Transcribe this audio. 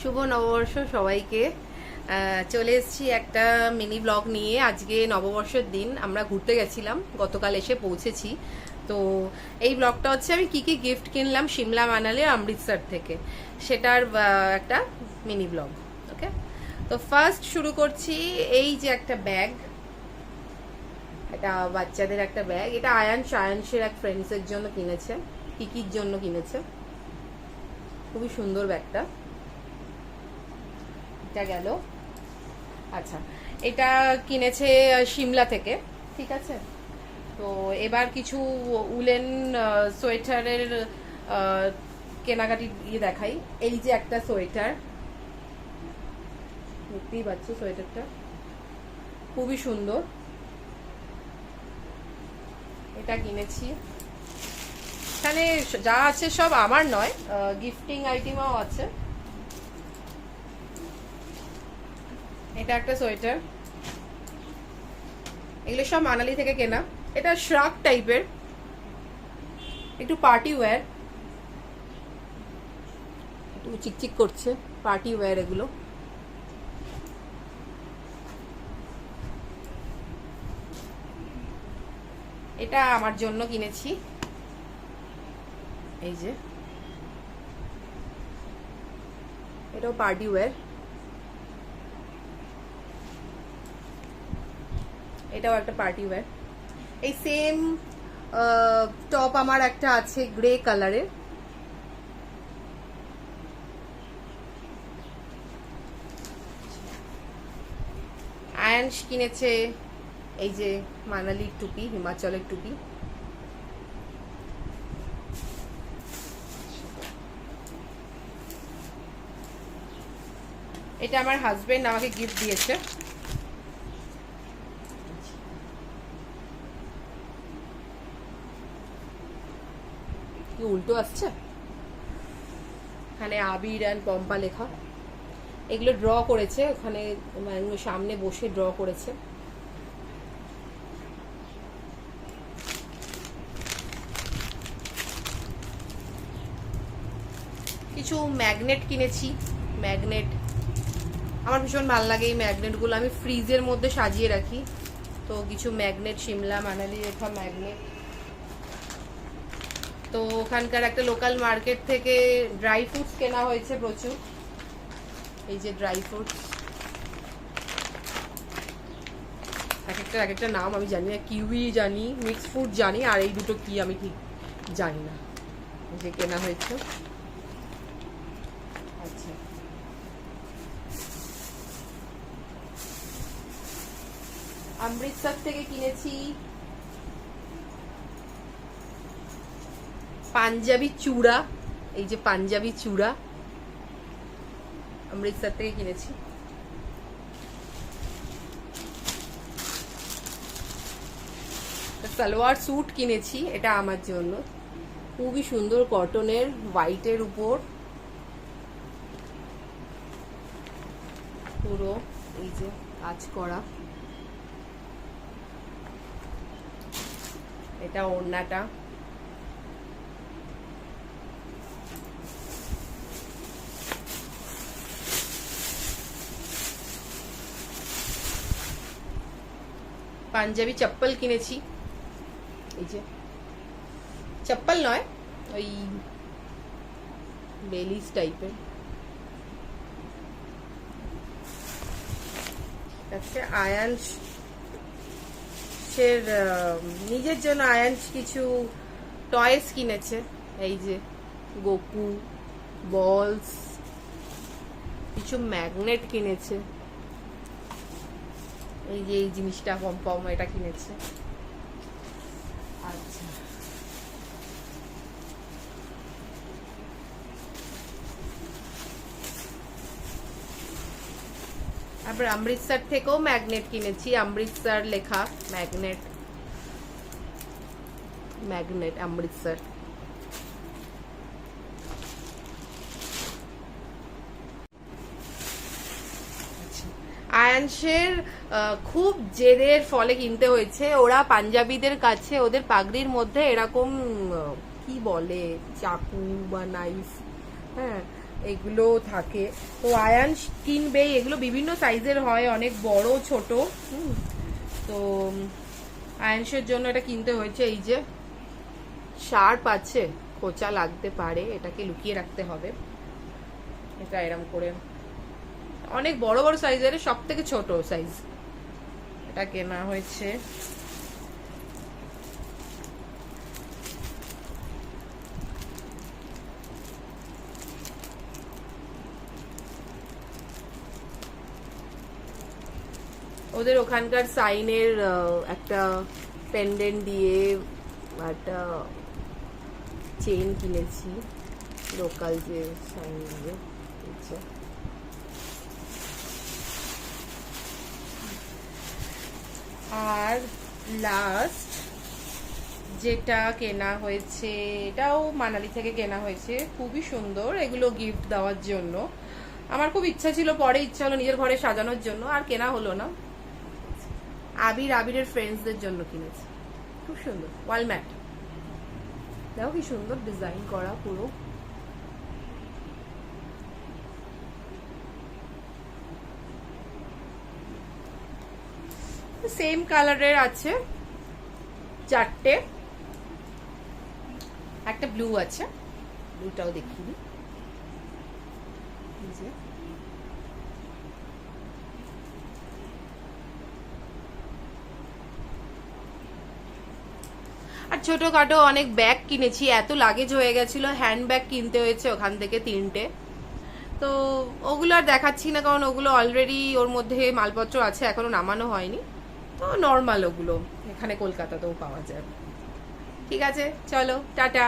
শুভ নববর্ষ সবাইকে। চলে এসেছি একটা মিনি ব্লগ নিয়ে। আজকে নববর্ষের দিন, আমরা ঘুরতে গেছিলাম, গতকাল এসে পৌঁছেছি। তো এই ব্লগটা হচ্ছে আমি কি কি গিফট কিনলাম সিমলা মানালি অমৃতসর থেকে। সেটার একটা মিনি ব্লগ ওকে তো ফার্স্ট শুরু করছি এই যে একটা ব্যাগ এটা বাচ্চাদের একটা ব্যাগ এটা আয়ান, সায়ান্সের এক ফ্রেন্ডসের জন্য কিনেছে। কিকির জন্য কিনেছে? খুবই সুন্দর ব্যাগটা এটা গেল। আচ্ছা এটা কিনেছে সিমলা থেকে। ঠিক আছে? তো এবার কিছু উলেন সোয়েটারের কেনাকাটি ইয়ে দেখাই। এই যে একটা সোয়েটার। দেখতেই পাচ্ছ সোয়েটারটা। খুবই সুন্দর। এটা কিনেছি। এখানে যা আছে সব আমার নয় গিফটিং আইটেমও আছে। এটা একটা সোয়েটার। এগুলো সব মানালি থেকে কেনা। এটা শ্রাক টাইপের। একটু পার্টি ওয়্যার। একটু চিকচিক করছে পার্টি ওয়্যার এগুলো। এটা আমার জন্য কিনেছি। এই যে। এটাও পার্টি ওয়্যার। এটাও একটা পার্টি ওয়্যার এই সেম টপ আমার একটা আছে গ্রে কালারের আয়ানস কিনেছে এই যে মানালির টুপি, হিমাচলের টুপি। এটা আমার হাজবেন্ড আমাকে গিফট দিয়েছে। কি উল্টো আসছে? এখানে আবির অ্যান্ড পম্পা লেখা। এগুলো ড্র করেছে, ওখানে মানে সামনে বসে ড্র করেছে। কিছু ম্যাগনেট কিনেছি। ম্যাগনেট আমার ভীষণ ভালো লাগে এই ম্যাগনেটগুলো আমি ফ্রিজের মধ্যে সাজিয়ে রাখি। তো কিছু ম্যাগনেট সিমলা মানালি রেখা ম্যাগনেট তো ওখানকার একটা লোকাল মার্কেট থেকে ড্রাই ফ্রুটস কেনা হয়েছে প্রচুর। এই যে ড্রাই ফ্রুটস এক একটা এক একটা নাম আমি জানি না, কিউই জানি মিক্স ফ্রুট জানি, আর এই দুটো কি আমি ঠিক জানি না। যে কেনা হয়েছে। আচ্ছা। অমৃতসর থেকে কিনেছি পাঞ্জাবি চূড়া, এই যে পাঞ্জাবি চূড়া, অমৃতসর থেকে কিনেছি। সালোয়ার স্যুট কিনেছি, এটা আমার জন্য। খুবই সুন্দর কটনের, হোয়াইটের উপর। পুরো এই যে কাজ করা। এটা ওড়নাটা। পাঞ্জাবি চপ্পল কিনেছি। এই যে। চপ্পল নয়, ওই বেলিস টাইপের। আচ্ছা আয়ান্স সের নিজের জন্য আয়ান্স কিছু টয়েস কিনেছে। এই যে গোপু বলস কিছু ম্যাগনেট কিনেছে। এই যে এই জিনিসটা পম এটা কিনেছে। আচ্ছা। তারপর অমৃতসর থেকেও ম্যাগনেট কিনেছি। অমৃতসর লেখা ম্যাগনেট। ম্যাগনেট অমৃতসর। আয়ানসের খুব জেদের ফলে কিনতে হয়েছে। ওরা পাঞ্জাবিদের কাছে, ওদের পাগড়ির মধ্যে এরকম কি বলে, চাকু বা নাইফ হ্যাঁ এগুলো থাকে। তো আয়ান কিনবেই, এগুলো বিভিন্ন সাইজের হয়, অনেক বড়, ছোট। তো আয়ানসের জন্য এটা কিনতে হয়েছে। এই যে, শার্প আছে, খোঁচা লাগতে পারে, এটাকে লুকিয়ে রাখতে হবে। এটা এরম করে অনেক বড় বড় সাইজের সব থেকে ছোট সাইজ। এটা কেনা হয়েছে। ওদের ওখানকার সাইনের একটা পেন্ডেন্ট দিয়ে একটা চেন কিনেছি লোকাল যে সাইন দিয়ে। আর লাস্ট যেটা কেনা হয়েছে, এটাও মানালি থেকে কেনা হয়েছে, খুবই সুন্দর এগুলো গিফট দেওয়ার জন্য। আমার খুব ইচ্ছা ছিল, পরে ইচ্ছা হলো নিজের ঘরে সাজানোর জন্য, আর কেনা হলো না। আবির আবিরের ফ্রেন্ডসদের জন্য কিনেছি। খুব সুন্দর ওয়াল ম্যাট দেখো কি সুন্দর ডিজাইন করা পুরো। সেম কালারের আছে চারটে। একটা ব্লু আছে। ব্লুটাও যে। আর ছোটখাটো অনেক ব্যাগ কিনেছি, এত লাগেজ হয়ে গেছিল হ্যান্ড ব্যাগ কিনতে হয়েছে ওখান থেকে তিনটে। তো ওগুলো আর দেখাচ্ছি না, কারণ ওগুলো অলরেডি ওর মধ্যে মালপত্র আছে, এখনও নামানো হয়নি। তো নর্মাল ওগুলো। এখানে কলকাতাতেও পাওয়া যায়। ঠিক আছে চলো টাটা।